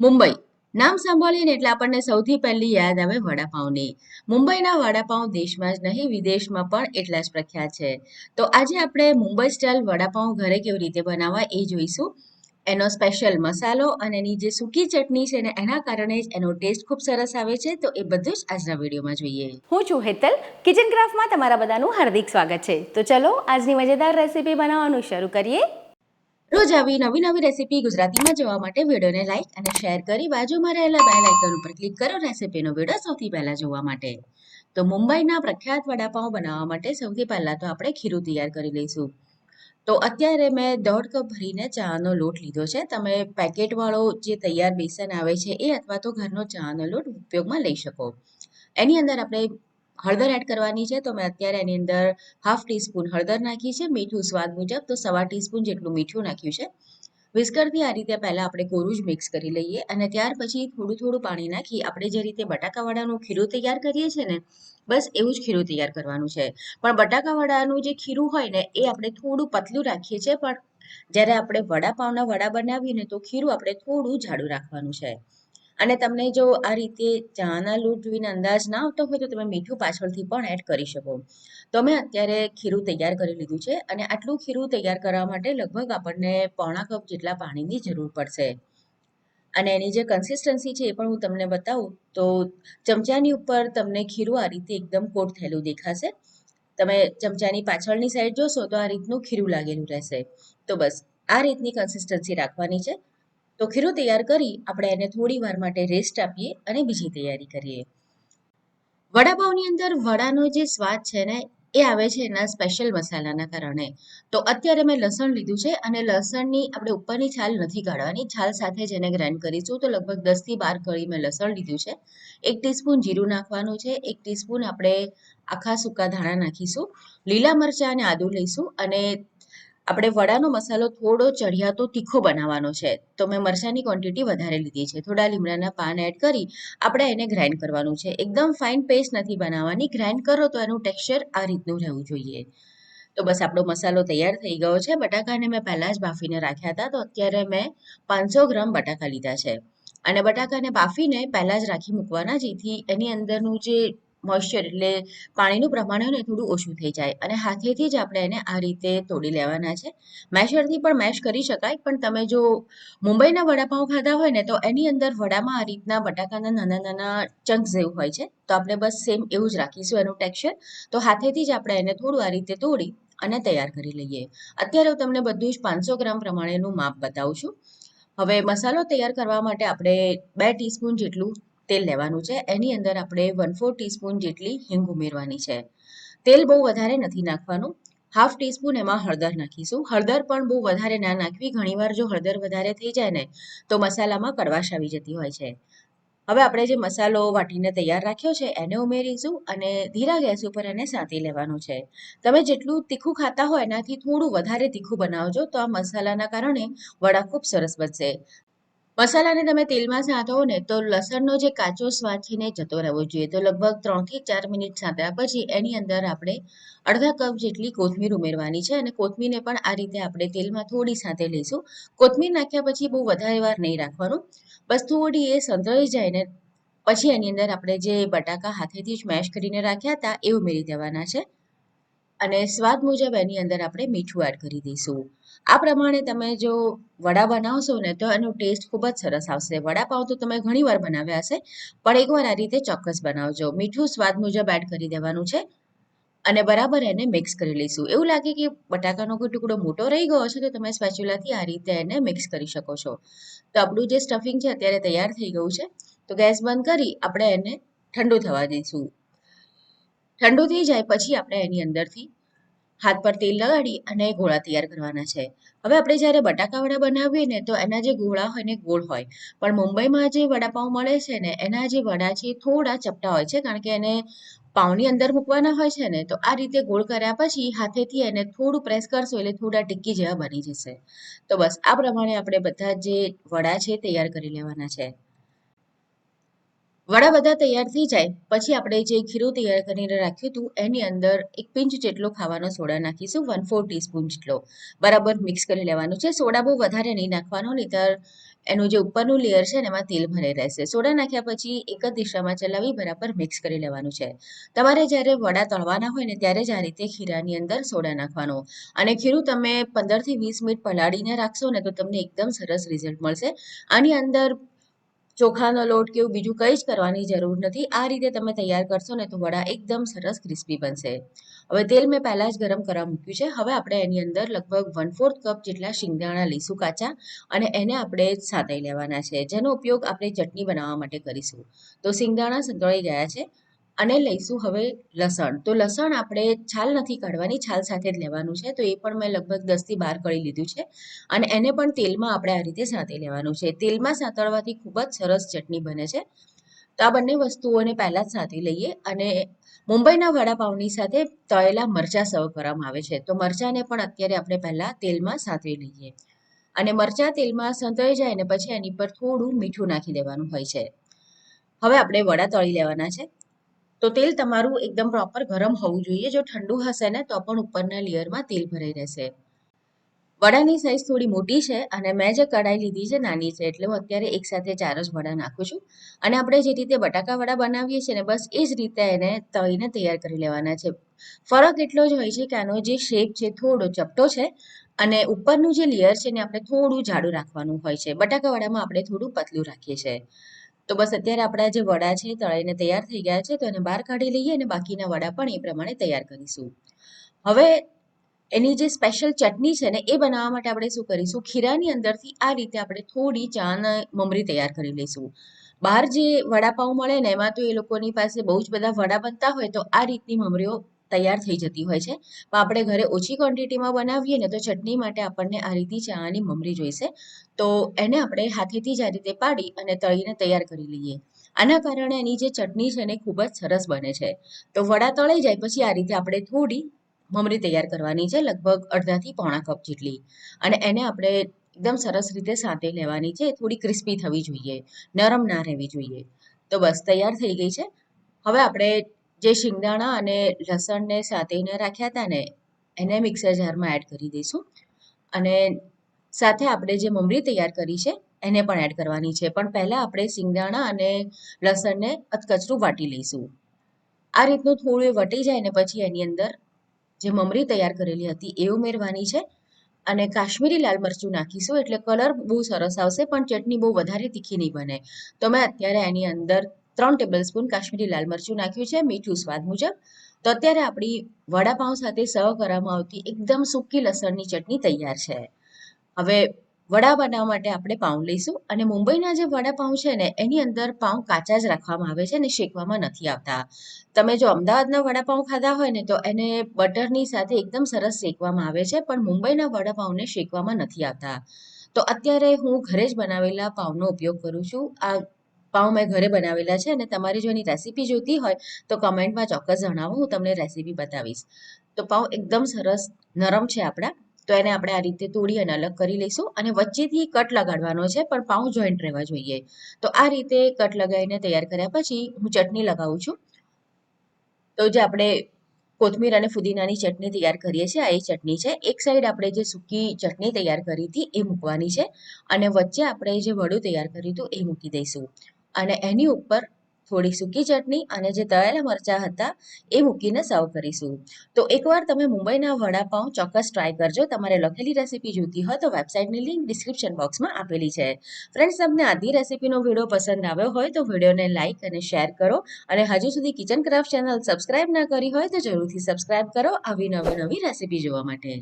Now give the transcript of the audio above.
મુંબઈ. નામ સાંભળીને એટલે આપણને સૌથી પહેલી યાદ આવે વડાપાઉંની મુંબઈના વડાપાઉં દેશમાં જ નહીં, વિદેશમાં પણ એટલા જ પ્રખ્યાત છે. તો આજે આપણે મુંબઈ સ્ટાઇલ વડાપાઉં ઘરે કેવી રીતે બનાવવા એ જોઈશું. એનો સ્પેશિયલ મસાલો અને એની જે સૂકી ચટણી છે ને, એના કારણે જ એનો ટેસ્ટ ખૂબ સરસ આવે છે. તો એ બધું જ આજના વિડીયોમાં જોઈએ. હું છું હેતલ. કિચન ક્રાફ્ટમાં તમારા બધાનું હાર્દિક સ્વાગત છે. તો ચલો, આજની મજેદાર રેસીપી બનાવવાનું શરૂ કરીએ. રોજ આવી નવી નવી રેસીપી ગુજરાતીમાં જોવા માટે વિડીયોને લાઈક અને શેર કરી બાજુમાં રહેલા બેલ આઇકન ઉપર ક્લિક કરો રેસીપીનો વીડિયો સૌથી પહેલા જોવા માટે. તો મુંબઈના પ્રખ્યાત વડાપાઉં બનાવવા માટે સૌથી પહેલાં તો આપણે ખીરું તૈયાર કરી લઈશું. તો અત્યારે મેં દોઢ કપ ભરીને ચાનો લોટ લીધો છે. તમે પેકેટવાળો જે તૈયાર બેસન આવે છે એ અથવા તો ઘરનો ચાનો લોટ ઉપયોગમાં લઈ શકો. એની અંદર આપણે હળદર એડ કરવાની છે, તો મેં અત્યારે એની અંદર હાફ ટીસ્પૂન હળદર નાખી છે. મીઠું સ્વાદ મુજબ, તો સવા ટીસ્પૂન જેટલું મીઠું નાખ્યું છે. વિસ્કરથી આ રીતે પહેલાં આપણે કોરું જ મિક્સ કરી લઈએ અને ત્યાર પછી થોડું થોડું પાણી નાખી આપણે જે રીતે બટાકાવાડાનું ખીરું તૈયાર કરીએ છીએ ને, બસ એવું જ ખીરું તૈયાર કરવાનું છે. પણ બટાકાવાડાનું જે ખીરું હોય ને, એ આપણે થોડું પતલું રાખીએ છીએ, પણ જ્યારે આપણે વડાપાવના વડા બનાવીએ ને, તો ખીરું આપણે થોડું જાડું રાખવાનું છે. અને તમને જો આ રીતે ચાના લોટ જોઈને અંદાજ ના આવતો હોય તો તમે મીઠું પાછળથી પણ એડ કરી શકો. તો મેં અત્યારે ખીરું તૈયાર કરી લીધું છે અને આટલું ખીરું તૈયાર કરવા માટે લગભગ આપણને પોણા કપ જેટલા પાણીની જરૂર પડશે. અને એની જે કન્સિસ્ટન્સી છે એ પણ હું તમને બતાવું તો ચમચાની ઉપર તમને ખીરું આ રીતે એકદમ કોટ થયેલું દેખાશે. તમે ચમચાની પાછળની સાઈડ જોશો તો આ રીતનું ખીરું લાગેલું રહેશે. તો બસ આ રીતની કન્સિસ્ટન્સી રાખવાની છે. તો ખીરું તૈયાર કરી આપણે એને થોડી વાર માટે રેસ્ટ આપીએ અને બીજી તૈયારી કરીએ. વડાપાવની અંદર વડાનો જે સ્વાદ છે ને, એ આવે છે એના સ્પેશિયલ મસાલાના કારણે. તો અત્યારે મેં લસણ લીધું છે અને લસણની આપણે ઉપરની છાલ નથી કાઢવાની. છાલ સાથે જ એને ગ્રાઇન્ડ કરીશું. તો લગભગ દસથી બાર કળી મેં લસણ લીધું છે. એક ટીસ્પૂન જીરું નાખવાનું છે. એક ટીસ્પૂન આપણે આખા સૂકા ધાણા નાખીશું. લીલા મરચાં અને આદુ લઈશું અને આપણે વડાનો મસાલો થોડો ચડિયાતો તીખો બનાવવાનો છે. તો મેં મરચાંની ક્વોન્ટિટી વધારે લીધી છે. થોડા લીમડાના પાન એડ કરી આપણે એને ગ્રાઇન્ડ કરવાનું છે. એકદમ ફાઇન પેસ્ટ નથી બનાવવાની. ગ્રાઇન્ડ કરો તો એનું ટેક્સચર આ રીતનું રહેવું જોઈએ. તો બસ આપણો મસાલો તૈયાર થઈ ગયો છે. બટાકાને મેં પહેલાં જ બાફીને રાખ્યા હતા. તો અત્યારે મેં પાંચસો ગ્રામ બટાકા લીધા છે. અને બટાકાને બાફીને પહેલાં જ રાખી મૂકવાના, જેથી એની અંદરનું જે મોઇશ્ચર એટલે પાણીનું પ્રમાણ હોય ને થોડું ઓછું થઈ જાય. અને હાથેથી જ આપણે એને આ રીતે તોડી લેવાના છે. મેશરથી પણ મેશ કરી શકાય, પણ તમે જો મુંબઈના વડાપાઉં ખાધા હોય ને તો એની અંદર વડામાં આ રીતના બટાકાના નાના નાના ચંક્સ જેવું હોય છે. તો આપણે બસ સેમ એવું જ રાખીશું એનું ટેક્સચર તો હાથેથી જ આપણે એને થોડું આ રીતે તોડી અને તૈયાર કરી લઈએ. અત્યારે હું તમને બધું જ પાંચસો ગ્રામ પ્રમાણેનું માપ બતાવું છું. હવે મસાલો તૈયાર કરવા માટે આપણે બે ટીસ્પૂન જેટલું તેલ લેવાનું છે. એની અંદર આપણે વન ફોર ટીસ્પૂન જેટલી હિંગ ઉમેરવાની છે. તેલ બહુ વધારે નથી નાખવાનું. હાફ ટીસ્પૂન એમાં હળદર નાખીશું. હળદર પણ બહુ વધારે ના નાખવી. ઘણીવાર જો હળદર વધારે થઈ જાય ને, તો મસાલામાં કડવાશ આવી જતી હોય છે. હવે આપણે જે મસાલો વાટીને તૈયાર રાખ્યો છે, એને ઉમેરીશું અને ધીરા ગેસ ઉપર એને સાંતી લેવાનું છે. તમે જેટલું તીખું ખાતા હોય એનાથી થોડું વધારે તીખું બનાવજો, તો આ મસાલાના કારણે વડા ખૂબ સરસ બનશે. મસાલાને તમે તેલમાં સાંધો ને તો લસણનો જે કાચો સ્વાદ છે જતો રહેવો જોઈએ. તો લગભગ ત્રણથી ચાર મિનિટ સાંધ્યા પછી એની અંદર આપણે અડધા કપ જેટલી કોથમીર ઉમેરવાની છે અને કોથમીરને પણ આ રીતે આપણે તેલમાં થોડી સાથે લઈશું. કોથમીર નાખ્યા પછી બહુ વધારે વાર નહીં રાખવાનું. બસ થોડી એ સંતળાઈ જાય ને પછી એની અંદર આપણે જે બટાકા હાથેથી જ મેશ કરીને રાખ્યા હતા એ ઉમેરી દેવાના છે. અને સ્વાદ મુજબ એની અંદર આપણે મીઠું એડ કરી દઈશું. આ પ્રમાણે તમે જો વડા બનાવશો ને તો એનો ટેસ્ટ ખૂબ જ સરસ આવશે. વડાપાઉં તો તમે ઘણીવાર બનાવ્યા હશે, પણ એકવાર આ રીતે ચોક્કસ બનાવજો. મીઠું સ્વાદ મુજબ એડ કરી દેવાનું છે અને બરાબર એને મિક્સ કરી લઈશું. એવું લાગે કે બટાકાનો કોઈ ટુકડો મોટો રહી ગયો છે તો તમે સ્પેચ્યુલાથી આ રીતે એને મિક્સ કરી શકો છો. તો આપણું જે સ્ટફિંગ છે અત્યારે તૈયાર થઈ ગયું છે. તો ગેસ બંધ કરી આપણે એને ઠંડુ થવા દઈશું. ઠંડુ થઈ જાય પછી આપણે એની અંદરથી હાથ પર તેલ લગાડી અને ગોળા તૈયાર કરવાના છે. હવે આપણે જ્યારે બટાકાવડા બનાવીએ ને તો એના જે ગોળા હોય ને ગોળ હોય, પણ મુંબઈમાં જે વડાપાઉં મળે છે ને, એના જે વડા છે થોડા ચપટા હોય છે, કારણ કે એને પાઉની અંદર મૂકવાના હોય છે ને, તો આ રીતે ગોળ કર્યા પછી હાથેથી એને થોડું પ્રેસ કરશો એટલે થોડા ટિક્કી જેવા બની જશે. તો બસ, આ પ્રમાણે આપણે બધા જે વડા છે તૈયાર કરી લેવાના છે. વડા બધા તૈયાર થઈ જાય. પછી આપણે જે ખીરું તૈયાર કરીને રાખ્યું હતું, એની અંદર એક પિંચ જેટલો ખાવાનો સોડા નાખીશું વન ફોર ટીસ્પૂન જેટલો. બરાબર મિક્સ કરી લેવાનું છે. સોડા બહુ વધારે નહીં નાખવાનો, નહીતર એનું જે ઉપરનું લેયર છે એમાં તેલ ભરાઈ રહેશે. સોડા નાખ્યા પછી એક જ દિશામાં ચલાવી બરાબર મિક્સ કરી લેવાનું છે. તમારે જ્યારે વડા તળવાના હોય ને, ત્યારે જ આ રીતે ખીરાની અંદર સોડા નાખવાનો. અને ખીરું તમે પંદરથી વીસ મિનિટ પલાળીને રાખશો ને, તો તમને એકદમ સરસ રિઝલ્ટ મળશે. આની અંદર ચોખાનો લોટ કે એવું બીજું કંઈ જ કરવાની જરૂર નથી. આ રીતે તમે તૈયાર કરશો ને તો વડા એકદમ સરસ ક્રિસ્પી બનશે. હવે તેલ મેં પહેલાં જ ગરમ કરવા મૂક્યું છે. હવે આપણે એની અંદર લગભગ વન ફોર્થ કપ જેટલા શિંગદાણા લઈશું કાચા અને એને આપણે સાતળી લેવાના છે. જેનો ઉપયોગ આપણે ચટણી બનાવવા માટે કરીશું. તો શિંગદાણા સંતળાઈ ગયા છે. અને લઈશું હવે લસણ. તો લસણ આપણે છાલ નથી કાઢવાની, છાલ સાથે જ લેવાનું છે. તો એ પણ મેં લગભગ દસથી બાર કરી લીધું છે. અને એને પણ તેલમાં આપણે આ રીતે સાથે લેવાનું છે. તેલમાં સાંતળવાથી ખૂબ જ સરસ ચટણી બને છે. તો આ બંને વસ્તુઓને પહેલાં જ સાથે લઈએ અને મુંબઈના વડાપાઉની સાથે તળેલા મરચાં સર્વ કરવામાં આવે છે. તો મરચાંને પણ અત્યારે આપણે પહેલાં તેલમાં સાંતળી લઈએ. અને મરચાં તેલમાં સંતળાઈ જાય ને પછી એની પર થોડું મીઠું નાખી દેવાનું હોય છે. હવે આપણે વડા તળી લેવાના છે. તો તેલ તમારું એકદમ પ્રોપર ગરમ હોવું જોઈએ. જો ઠંડુ હશે ને, તો પણ ઉપરના લેયરમાં તેલ ભરાઈ રહેશે. વડાની સાઈઝ થોડી મોટી છે અને મેં જે કઢાઈ લીધી છે નાની છે, એટલે હું અત્યારે એકસાથે ચાર જ વડા નાખું છું. અને આપણે જે રીતે બટાકા વડા બનાવીએ છીએ ને, બસ એ જ રીતે એને તળીને તૈયાર કરી લેવાના છે. ફરક એટલો જ હોય છે કે આનો જે શેપ છે, થોડો ચપટો છે અને ઉપરનું જે લેયર છે ને, આપણે થોડું જાડું રાખવાનું હોય છે. બટાકા વડામાં આપણે થોડું પતલું રાખીએ છીએ. તો બસ અત્યારે આપણા જે વડા છે તળાઈને તૈયાર થઈ ગયા છે, તો એને બહાર કાઢી લઈએ અને બાકીના વડા પણ એ પ્રમાણે તૈયાર કરીશું. હવે એની જે સ્પેશિયલ ચટણી છે ને એ બનાવવા માટે આપણે શું કરીશું? ખીરાની અંદરથી આ રીતે આપણે થોડી ચાના મમરી તૈયાર કરી લઈશું. બહાર જે વડાપાઉં મળે ને એમાં તો એ લોકોની પાસે બહુ જ બધા વડા બનતા હોય તો આ રીતની મમરીઓ તૈયાર થઈ જતી હોય છે. પણ આપણે ઘરે ઓછી ક્વોન્ટિટીમાં બનાવીએ ને તો ચટણી માટે આપણને આ રીતની ચાની મમરી જોઈશે. તો એને આપણે હાથેથી જ આ રીતે પાડી અને તળીને તૈયાર કરી લઈએ. આના કારણે એની જે ચટણી છે એને ખૂબ જ સરસ બને છે. તો વડા તળાઈ જાય પછી આ રીતે આપણે થોડી મમરી તૈયાર કરવાની છે, લગભગ અડધાથી પોણા કપ જેટલી. અને એને આપણે એકદમ સરસ રીતે સાંતે લેવાની છે. થોડી ક્રિસ્પી થવી જોઈએ. નરમ ના રહેવી જોઈએ. તો બસ તૈયાર થઈ ગઈ છે. હવે આપણે જે શિંગદાણા અને લસણને સાંતળીને રાખ્યા હતા ને, એને મિક્સર જારમાં એડ કરી દઈશું. અને સાથે આપણે જે મમરી તૈયાર કરી છે, એને પણ એડ કરવાની છે. પણ પહેલાં આપણે શિંગદાણા અને લસણને અધકચરું વાટી લઈશું. આ રીતનું થોડું વટી જાય ને પછી એની અંદર જે મમરી તૈયાર કરેલી હતી એ ઉમેરવાની છે. અને કાશ્મીરી લાલ મરચું નાખીશું, એટલે કલર બહુ સરસ આવશે, પણ ચટણી બહુ વધારે તીખી નહીં બને. તો મેં અત્યારે એની અંદર ત્રણ ટેબલ સ્પૂન કાશ્મીરી લાલ મરચું નાખ્યું છે, મીઠું સ્વાદ મુજબ. તો અત્યારે આપણી વડાપાઉં સાથે સર્વ કરવામાં આવતી એકદમ સૂકી લસણની ચટણી તૈયાર છે. હવે વડા બનાવવા માટે આપણે પાઉં લઈશું અને મુંબઈના જે વડાપાઉં છે ને, એની અંદર પાઉં કાચા જ રાખવામાં આવે છે અને શેકવામાં નથી આવતા. તમે જો અમદાવાદના વડાપાઉં ખાધા હોય ને, તો એને બટરની સાથે એકદમ સરસ શેકવામાં આવે છે, પણ મુંબઈના વડાપાઉંને શેકવામાં નથી આવતા. તો અત્યારે હું ઘરે જ બનાવેલા પાઉંનો ઉપયોગ કરું છું. આ પાઉં મેં ઘરે બનાવેલા છે અને તમારે જો એની રેસીપી જોઈતી હોય તો કમેન્ટમાં ચોક્કસ જણાવો, હું તમને રેસીપી બતાવીશ. તો પાઉં એકદમ સરસ નરમ છે આપણા, તો એને આપણે આ રીતે તોડી અને અલગ કરી લઈશું અને વચ્ચેથી કટ લગાડવાનો છે, પણ પાઉં જોઈન્ટ રહેવા જોઈએ. તો આ રીતે કટ લગાવીને તૈયાર કર્યા પછી હું ચટણી લગાવું છું. તો જે આપણે કોથમીર અને ફુદીનાની ચટણી તૈયાર કરીએ છીએ, આ એ ચટણી છે. એક સાઈડ આપણે જે સૂકી ચટણી તૈયાર કરી હતી એ મૂકવાની છે અને વચ્ચે આપણે જે વડું તૈયાર કર્યું હતું એ મૂકી દઈશું. અને એની ઉપર થોડી સૂકી ચટણી અને જે તળેલા મરચાં હતા એ મૂકીને સર્વ કરીશું. તો એકવાર તમે મુંબઈના વડાપાઉં ચોક્કસ ટ્રાય કરજો. તમારે લખેલી રેસીપી જોઈતી હોય તો વેબસાઇટની લિંક ડિસ્ક્રિપ્શન બોક્સમાં આપેલી છે. ફ્રેન્ડ્સ તમને આધી રેસીપીનો વીડિયો પસંદ આવ્યો હોય તો વિડીયોને લાઇક અને શેર કરો. અને હજુ સુધી કિચન ક્રાફ્ટ ચેનલ સબસ્ક્રાઇબ ના કરી હોય તો જરૂરથી સબસ્ક્રાઇબ કરો આવી નવી નવી રેસીપી જોવા માટે.